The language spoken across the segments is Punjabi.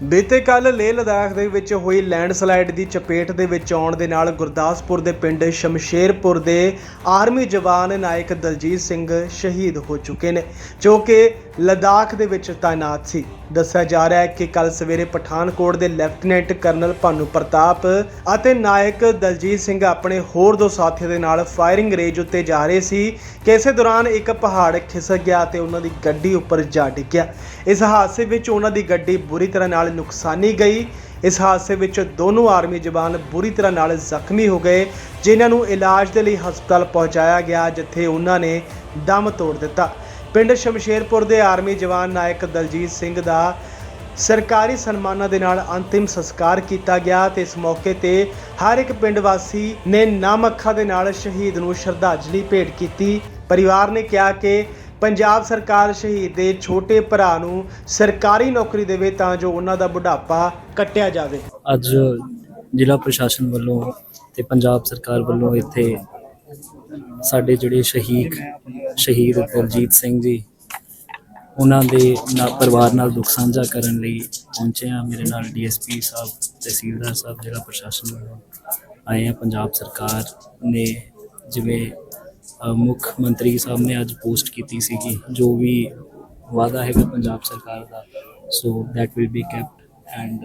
ਬੀਤੇ ਕੱਲ ਲੇਹ ਲਦਾਖ ਦੇ ਵਿੱਚ ਹੋਈ ਲੈਂਡਸਲਾਈਡ ਦੀ ਚਪੇਟ ਦੇ ਵਿੱਚ ਆਉਣ ਦੇ ਨਾਲ ਗੁਰਦਾਸਪੁਰ ਦੇ ਪਿੰਡ ਸ਼ਮਸ਼ੇਰਪੁਰ ਦੇ ਆਰਮੀ ਜਵਾਨ ਨਾਇਕ ਦਲਜੀਤ ਸਿੰਘ ਸ਼ਹੀਦ ਹੋ ਚੁੱਕੇ ਨੇ, ਜੋ ਕਿ ਲਦਾਖ ਦੇ ਵਿੱਚ ਤਾਇਨਾਤ ਸੀ। ਦੱਸਿਆ ਜਾ ਰਿਹਾ ਹੈ ਕਿ ਕੱਲ ਸਵੇਰੇ ਪਠਾਨਕੋਟ ਦੇ ਲੈਫਟੀਨੈਂਟ ਕਰਨਲ ਭਾਨੂ ਪ੍ਰਤਾਪ ਅਤੇ ਨਾਇਕ ਦਲਜੀਤ ਸਿੰਘ ਆਪਣੇ ਹੋਰ ਦੋ ਸਾਥੀਆਂ ਦੇ ਨਾਲ ਫਾਇਰਿੰਗ ਰੇਂਜ ਉੱਤੇ ਜਾ ਰਹੇ ਸੀ ਕਿ ਇਸੇ ਦੌਰਾਨ ਇੱਕ ਪਹਾੜ ਖਿਸਕ ਗਿਆ ਤੇ ਉਹਨਾਂ ਦੀ ਗੱਡੀ ਉੱਪਰ ਜਾ ਡਿੱਗਿਆ। ਇਸ ਹਾਦਸੇ ਵਿੱਚ ਉਹਨਾਂ ਦੀ ਗੱਡੀ ਬੁਰੀ ਤਰ੍ਹਾਂ ਨਾਲ ਨੁਕਸਾਨੀ ਗਈ। ਇਸ ਹਾਦਸੇ ਵਿੱਚ ਦੋਨੋਂ ਆਰਮੀ ਜਵਾਨ ਬੁਰੀ ਤਰ੍ਹਾਂ ਨਾਲ ਜ਼ਖਮੀ ਹੋ ਗਏ, ਜਿਨ੍ਹਾਂ ਨੂੰ ਇਲਾਜ ਦੇ ਲਈ ਹਸਪਤਾਲ ਪਹੁੰਚਾਇਆ ਗਿਆ, ਜਿੱਥੇ ਉਹਨਾਂ ਨੇ ਦਮ ਤੋੜ ਦਿੱਤਾ। ਪਿੰਡ ਸ਼ਮਸ਼ੇਰਪੁਰ ਦੇ ਆਰਮੀ ਜਵਾਨ ਨਾਇਕ ਦਲਜੀਤ ਸਿੰਘ ਦਾ ਸਰਕਾਰੀ ਸਨਮਾਨਾਂ ਦੇ ਨਾਲ ਅੰਤਿਮ ਸੰਸਕਾਰ ਕੀਤਾ ਗਿਆ ਤੇ ਇਸ ਮੌਕੇ ਤੇ ਹਰ ਇੱਕ ਪਿੰਡ ਵਾਸੀ ਨੇ ਨਾਮ ਅੱਖਾਂ ਦੇ ਨਾਲ ਸ਼ਹੀਦ ਨੂੰ ਸ਼ਰਧਾਂਜਲੀ ਭੇਟ ਕੀਤੀ। ਪਰਿਵਾਰ ਨੇ ਕਿਹਾ ਕਿ ਪੰਜਾਬ ਸਰਕਾਰ ਸ਼ਹੀਦ ਦੇ ਛੋਟੇ ਭਰਾ ਨੂੰ ਸਰਕਾਰੀ ਨੌਕਰੀ ਦੇਵੇ ਤਾਂ ਜੋ ਉਹਨਾਂ ਦਾ ਬੁਢਾਪਾ ਕੱਟਿਆ ਜਾਵੇ। ਅੱਜ ਜ਼ਿਲ੍ਹਾ ਪ੍ਰਸ਼ਾਸਨ ਵੱਲੋਂ ਤੇ ਪੰਜਾਬ ਸਰਕਾਰ ਵੱਲੋਂ ਇੱਥੇ ਸਾਡੇ ਜਿਹੜੇ ਸ਼ਹੀਦ ਸ਼ਹੀਦ ਦਲਜੀਤ ਸਿੰਘ ਜੀ, ਉਹਨਾਂ ਦੇ ਨਾਲ ਪਰਿਵਾਰ ਨਾਲ ਦੁੱਖ ਸਾਂਝਾ ਕਰਨ ਲਈ ਪਹੁੰਚੇ ਆ ਮੇਰੇ ਨਾਲ ਡੀਐਸਪੀ ਸਾਹਿਬ, ਤਹਿਸੀਲਦਾਰ ਸਾਹਿਬ, ਜ਼ਿਲ੍ਹਾ ਪ੍ਰਸ਼ਾਸਨ ਵੱਲੋਂ ਆਏ ਆ ਪੰਜਾਬ ਸਰਕਾਰ ਨੇ ਜਿਵੇਂ ਮੁੱਖ ਮੰਤਰੀ ਸਾਹਿਬ ਨੇ ਅੱਜ ਪੋਸਟ ਕੀਤੀ ਸੀਗੀ ਜੋ ਵੀ ਵਾਅਦਾ ਹੈਗਾ ਪੰਜਾਬ ਸਰਕਾਰ ਦਾ so that will be kept and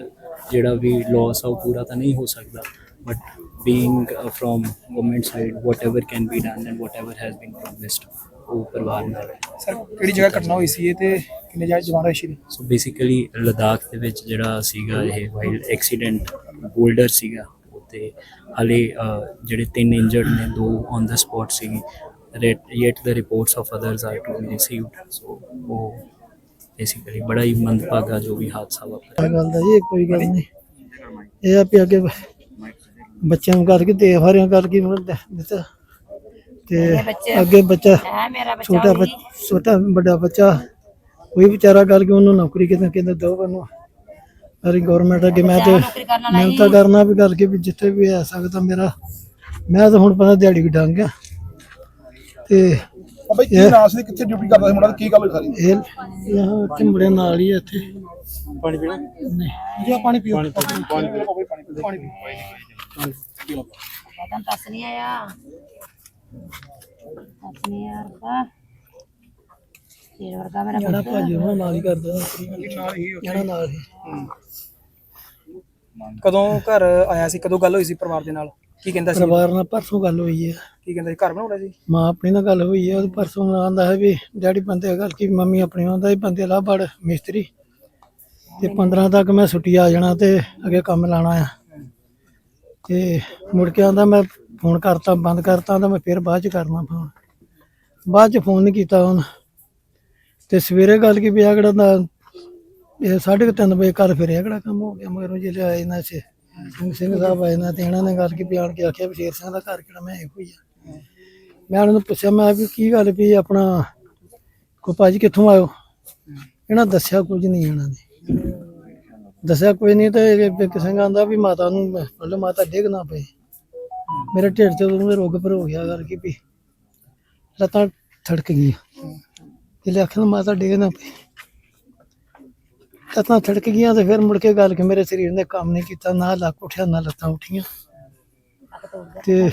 ਜਿਹੜਾ ਵੀ ਲਾਸ ਆ ਉਹ ਪੂਰਾ ਤਾਂ ਨਹੀਂ ਹੋ ਸਕਦਾ but being from government side whatever can be done and whatever has been promised ਉਹ ਪਰਿਵਾਰ ਨਾਲ ਸਰ ਕਿਹੜੀ ਜਗ੍ਹਾ ਘਟਨਾ ਹੋਈ ਸੀ ਇਹ ਤੇ ਕਿੰਨੇ ਜਾਇ ਜਵਾਨ ਰਹੇ ਸੀ ਸੋ ਬੇਸਿਕਲੀ ਲਦਾਖ ਦੇ ਵਿੱਚ ਜਿਹੜਾ ਸੀਗਾ ਇਹ ਵਾਈਲਡ ਐਕਸੀਡੈਂਟ ਬੋਲਡਰ ਸੀਗਾ ਤੇ ਹਲੇ ਜਿਹੜੇ ਤਿੰਨ ਇੰਜਰਡ ਨੇ ਦੋ on the spot yet the reports of others are to be received so ਉਹ ਬੇਸਿਕਲੀ ਬੜਾ ਹੀ ਮੰਦਭਾਗਾ ਜੋ ਵੀ ਹਾਦਸਾ ਵਾਪਰਿਆ। ਇਹ ਗੱਲ ਦਾ ਜੀ ਕੋਈ ਗੱਲ ਨਹੀਂ। ਇਹ ਆ ਵੀ ਅੱਗੇ ਬੱਚਿਆਂ ਨੂੰ ਕਰਕੇ ਤੇ ਹਾਰਿਆਂ ਕਰਕੇ ਦ- ਦਿੱਤਾ। ਤੇ ਅੱਗੇ ਬੱਚਾ ਹੈ ਮੇਰਾ ਬੱਚਾ ਛੋਟਾ ਬੱਚ- ਛੋਟਾ ਵੱਡਾ ਬੱਚਾ ਕੋਈ ਵਿਚਾਰਾ ਕਰਕੇ ਉਹਨੂੰ ਨੌਕਰੀ ਕਿਤੇ ਕਿਤੇ ਦੋ ਬੰਨੋ ਅਰੇ ਗਵਰਨਮੈਂਟ ਅੱਗੇ ਮੈਂ ਤੇ ਵਾਲਾ ਮਿਹਨਤ ਕਰਨਾ ਵੀ ਕਰਕੇ ਵੀ ਜਿੱਥੇ ਵੀ ਆ ਸਕਦਾ ਮੇਰਾ। ਮੈਂ ਤਾਂ ਹੁਣ ਪਤਾ ਦਿਹਾੜੀ ਵੀ ਡੰਗ ਆ। ਤੇ ਬਾਬਾ ਕੀ ਨਾਮ ਸੀ? ਕਿੱਥੇ ਡਿਊਟੀ ਕਰਦਾ ਸੀ ਮੁੰਡਾ? ਤੇ ਕੀ ਗੱਲ ਹੋਈ ਸਾਰੀ? ਇਹ ਇਹ ਇੱਥੇ ਮੁੰਡੇ ਨਾਲ ਹੀ ਆ ਇੱਥੇ। ਪਾਣੀ ਪੀਣਾ? ਨਹੀਂ। ਜੀ ਪਾਣੀ ਪੀਓ। ਪਾਣੀ ਪੀਓ ਪਾਣੀ ਪੀਓ। ਪਾਣੀ ਪੀਓ ਪਤਾ ਦੱਸ ਨਹੀਂ ਆਇਆ ਦੱਸ ਨਹੀਂ ਆਇਆ ਰੁਪਾ ਤੇਰੇ ਵਰਗਾ ਮੇਰਾ ਜਿਹੜਾ ਪੁੱਤ। ਭਾਜੀ ਉਹਨਾਂ ਨਾਲ ਹੀ ਕਰਦਾ ਨਾਲ ਹੀ ਜਿਹੜਾ ਨਾਲ ਹੀ। ਕਦੋਂ ਘਰ ਆਇਆ ਸੀ? ਕਦੋਂ ਗੱਲ ਹੋਈ ਸੀ ਪਰਿਵਾਰ ਦੇ ਨਾਲ? ਕੀ ਕਹਿੰਦਾ ਸੀ? ਪਰਿਵਾਰ ਨਾਲ ਪਰਸੋਂ ਗੱਲ ਹੋਈ ਹੈ। ਕੀ ਕਹਿੰਦਾ ਸੀ? ਘਰ ਬਣਾਉਣਾ ਸੀ? ਮਾਂ ਆਪਣੀ ਨਾਲ ਗੱਲ ਹੋਈ ਹੈ। ਉਹ ਪਰਸੋਂ ਆਂਦਾ ਹੈ ਵੀ ਡੈਡੀ ਬੰਦੇ ਗੱਲ ਕੀ ਮੰਮੀ ਆਪਣੀ ਆਂਦਾ ਵੀ ਬੰਦੇ ਲਾ ਬੜ ਮਿਸਤਰੀ। ਤੇ 15 ਤੱਕ ਮੈਂ ਛੁੱਟੀ ਆ ਜਾਣਾ ਤੇ ਅੱਗੇ ਕੰਮ ਲਾਣਾ ਆ। ਤੇ ਮੁੜ ਕੇ ਆਂਦਾ ਮੈਂ ਫੋਨ ਕਰਤਾ ਬੰਦ ਕਰਤਾ ਤਾਂ ਮੈਂ ਫਿਰ ਬਾਅਦ ਚ ਕਰਨਾ ਫੋਨ। ਬਾਅਦ ਚ ਫੋਨ ਨਹੀਂ ਕੀਤਾ ਉਹਨ। ਤੇ ਸਵੇਰੇ ਗੱਲ ਕੀ ਪਿਆ ਕਿਹੜਾ ਦਾ ਇਹ ਸਾਢੇ ਕੁ ਤਿੰਨ ਵਜੇ ਘਰ ਫਿਰਿਆ ਕਿਹੜਾ ਕੰਮ ਹੋ ਗਿਆ, ਮਗਰੋਂ ਜਿਹੜੇ ਆਏ ਨਾ ਚ, ਸਿੰਘ ਸਿੰਘ ਸਾਹਿਬ ਆਏ ਨਾ ਤੇ ਇਹਨਾਂ ਨੇ ਗੱਲ ਕੀ ਬਿਆਨ ਕੇ ਆਖਿਆ ਵੀ ਸਿੰਘ ਦਾ ਘਰ ਕਿਹੜਾ ਮੈਂ ਇਹੋ ਹੀ ਆ। ਮੈਂ ਉਹਨਾਂ ਨੂੰ ਪੁੱਛਿਆ, ਮੈਂ ਵੀ ਕੀ ਗੱਲ ਵੀ ਆਪਣਾ ਕੋ ਭਾਜੀ ਕਿੱਥੋਂ ਆਇਓ? ਇਹਨਾਂ ਦੱਸਿਆ ਕੁਝ ਨਹੀਂ ਇਹਨਾਂ ਨੇ। ਦੱਸਿਆ ਕੋਈ ਨਹੀਂ ਤੇ ਕਿਸੇ ਆਂਦਾ ਵੀ ਮਾਤਾ ਨੂੰ, ਮਤਲਬ ਮਾਤਾ ਡਿੱਗ ਨਾ ਪਏ। ਮੇਰੇ ਢਿੱਡ ਤੇ ਉਹਨੂੰ ਰੋਗ ਪਰ ਹੋ ਗਿਆ ਕਰਕੇ ਵੀ ਲੱਤਾਂ ਥੜਕ ਗਈਆਂ। ਤੇ ਆਖਣ ਮਾਤਾ ਡਿੱਗ ਨਾ ਪਈ। ਲੱਤਾਂ ਥੜਕ ਗਈਆਂ ਤੇ ਫਿਰ ਮੁੜ ਕੇ ਗੱਲ ਕਿ ਮੇਰੇ ਸਰੀਰ ਨੇ ਕੰਮ ਨਹੀਂ ਕੀਤਾ ਨਾ ਲੱਕ ਉੱਠਿਆ ਨਾ ਲੱਤਾਂ ਉੱਠੀਆਂ। ਤੇ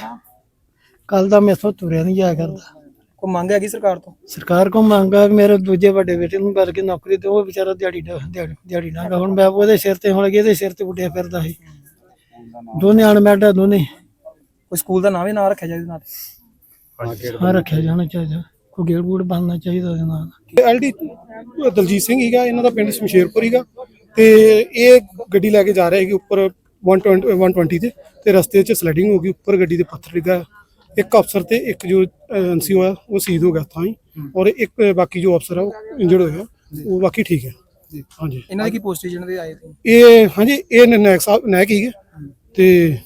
ਕੱਲ ਦਾ ਮੈਥੋਂ ਤੁਰਿਆ ਨਹੀਂ ਜਾਇਆ ਕਰਦਾ। ਕੋਈ ਮੰਗ ਹੈਗੀ ਸਰਕਾਰ ਤੋਂ? ਸਰਕਾਰ ਕੋ ਮੰਗਾ ਵੀ ਮੇਰੇ ਦੂਜੇ ਵੱਡੇ ਬੇਟੇ ਨੂੰ ਕਰਕੇ ਨੌਕਰੀ ਤੇ ਉਹ ਵਿਚਾਰਾ ਦਿਹਾੜੀ ਦਾ ਦਿਹਾੜੀ ਦਿਹਾੜੀ ਨਾ ਹੁਣ ਮੈਂ ਉਹਦੇ ਸਿਰ ਤੇ ਹੁਣ ਇਹਦੇ ਸਿਰ ਤੇ ਉੱਡਿਆ ਫਿਰਦਾ ਸੀ। ਦੋਨੇ ਅਣਮੈਡਾ ਦੋਨੇ। ਕੋਈ ਸਕੂਲ ਦਾ ਨਾਮ ਹੀ ਨਾ ਰੱਖਿਆ ਨਾਲ? ਹਾਂ ਰੱਖਿਆ ਜਾਣਾ ਚਾਹੀਦਾ। ਕੋਈ ਗੇੜ ਗੂੜ ਬਣਨਾ ਚਾਹੀਦਾ ਉਹਦੇ ਨਾਲ। ਐਲਡੀ ਦਲਜੀਤ ਸਿੰਘ ਹੀਗਾ ਇਹਨਾਂ ਦਾ ਪਿੰਡ ਸ਼ਮਸ਼ੇਰਪੁਰ ਹੀਗਾ। ਤੇ ਇਹ ਗੱਡੀ ਲੈ ਕੇ ਜਾ ਰਹੇ ਸੀਗੇ ਉੱਪਰ 120 120 ਤੇ ਤੇ ਰਸਤੇ 'ਚ ਸਲਾਈਡਿੰਗ ਹੋ ਗਈ ਉੱਪਰ ਗੱਡੀ ਦੇ ਪੱਥਰ ਡਿੱਗਾ ਇੱਕ ਅਫਸਰ ਤੇ ਇੱਕ ਜੋ ਐਨਸੀਓ ਆ ਉਹ ਸ਼ਹੀਦ ਹੋ ਗਿਆ ਤਾਂ ਹੀ। ਔਰ ਇੱਕ ਬਾਕੀ ਜੋ ਅਫਸਰ ਆ ਉਹ ਇੰਜਰਡ ਹੋਇਆ ਉਹ ਬਾਕੀ ਠੀਕ ਹੈ। ਹਾਂਜੀ। ਇਹਨਾਂ ਦੀ ਕੀ ਪੋਸਟ ਜਿਹਨਾਂ ਦੇ ਆਏ ਸੀ? ਇਹ ਹਾਂਜੀ ਇਹ ਨਾਇਕ ਸਾਹਿਬ ਨਾਇਕ ਹੀਗੇ। ਤੇ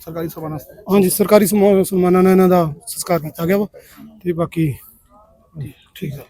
ਸਰਕਾਰੀ ਸਭਾ ਨਾਲ ਹਾਂਜੀ ਸਰਕਾਰੀ ਸਨਮਾਨਾਂ ਨਾਲ ਇਹਨਾਂ ਦਾ ਸੰਸਕਾਰ ਕੀਤਾ ਗਿਆ ਵਾ। ਤੇ ਬਾਕੀ ਠੀਕ ਹੈ